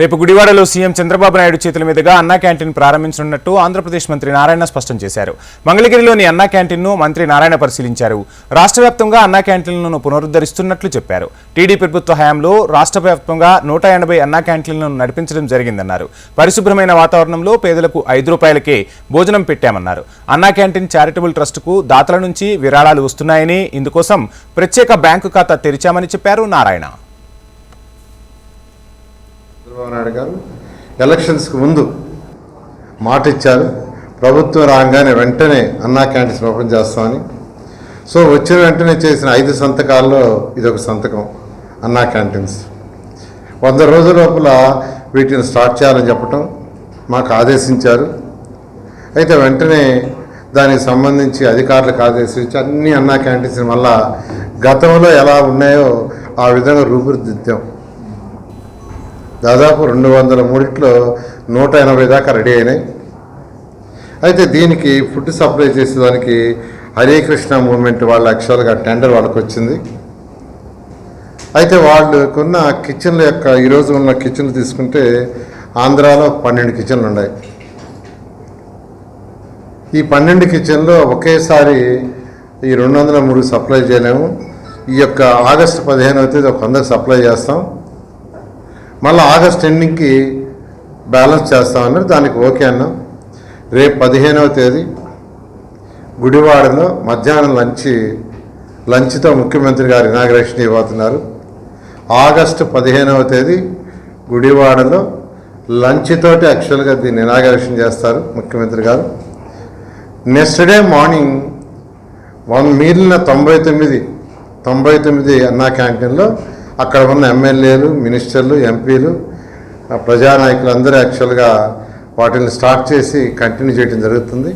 రేపు గుడివాడలో సీఎం చంద్రబాబు నాయుడు చేతుల మీదుగా అన్నా క్యాంటీన్ ప్రారంభించనున్నట్టు ఆంధ్రప్రదేశ్ మంత్రి నారాయణ స్పష్టం చేశారు. మంగళగిరిలోని అన్నా క్యాంటీన్ను మంత్రి నారాయణ పరిశీలించారు. రాష్ట్ర వ్యాప్తంగా అన్నా క్యాంటీన్లను పునరుద్ధరిస్తున్నట్లు చెప్పారు. టీడీపీ ప్రభుత్వ హయాంలో రాష్ట్ర వ్యాప్తంగా నూట ఎనభై అన్నా క్యాంటీన్లను నడిపించడం జరిగిందన్నారు. పరిశుభ్రమైన వాతావరణంలో పేదలకు ఐదు రూపాయలకే భోజనం పెట్టామన్నారు. అన్నా క్యాంటీన్ చారిటబుల్ ట్రస్టుకు దాతల నుంచి విరాళాలు వస్తున్నాయని ఇందుకోసం ప్రత్యేక బ్యాంకు ఖాతా తెరిచామని చెప్పారు నారాయణ. చంద్రబాబు నాయుడు గారు ఎలక్షన్స్కి ముందు మాట ఇచ్చారు ప్రభుత్వం రాగానే వెంటనే అన్నా క్యాంటీన్స్ ఓపెన్ చేస్తామని. సో వచ్చిన వెంటనే చేసిన ఐదు సంతకాల్లో ఇదొక సంతకం అన్నా క్యాంటీన్స్. వంద రోజుల లోపల వీటిని స్టార్ట్ చేయాలని చెప్పటం మాకు ఆదేశించారు. అయితే వెంటనే దానికి సంబంధించి అధికారులకు ఆదేశించి అన్ని అన్నా క్యాంటీన్స్ మళ్ళా గతంలో ఎలా ఉన్నాయో ఆ విధంగా రూపుదిద్దాం దాదాపు రెండు వందల మూడిట్లో నూట ఎనభై దాకా రెడీ అయినాయి. అయితే దీనికి ఫుడ్ సప్లై చేసేదానికి హరే కృష్ణ వాళ్ళు వాళ్ళ యాక్చువల్గా టెండర్ వాళ్ళకి వచ్చింది. అయితే వాళ్ళకున్న కిచెన్ల యొక్క ఈరోజు ఉన్న కిచెన్లు తీసుకుంటే ఆంధ్రాలో పన్నెండు కిచెన్లు ఉన్నాయి. ఈ పన్నెండు కిచెన్లో ఒకేసారి ఈ రెండు వందల మూడు సప్లై చేయలేము. ఈ యొక్క ఆగస్టు పదిహేనవ తేదీ ఒక వందకు సప్లై చేస్తాం. మళ్ళీ ఆగస్ట్ ఎండింగ్కి బ్యాలెన్స్ చేస్తామన్నారు దానికి ఓకే అన్నాం. రేపు పదిహేనవ తేదీ గుడివాడలో మధ్యాహ్నం లంచ్ లంచ్తో ముఖ్యమంత్రి గారు ఇనాగ్రేషన్ ఇవ్వబోతున్నారు. ఆగస్టు పదిహేనవ తేదీ గుడివాడలో లంచ్ తోటి యాక్చువల్గా దీన్ని ఇనాగ్రేషన్ చేస్తారు ముఖ్యమంత్రి గారు. నెక్స్ట్ డే మార్నింగ్ వన్ మిగిలిన తొంభై తొమ్మిది తొంభై తొమ్మిది అన్నా క్యాంటీన్లో అక్కడ ఉన్న ఎమ్మెల్యేలు మినిస్టర్లు ఎంపీలు ప్రజానాయకులు అందరూ యాక్చువల్గా వాటిని స్టార్ట్ చేసి కంటిన్యూ చేయడం జరుగుతుంది.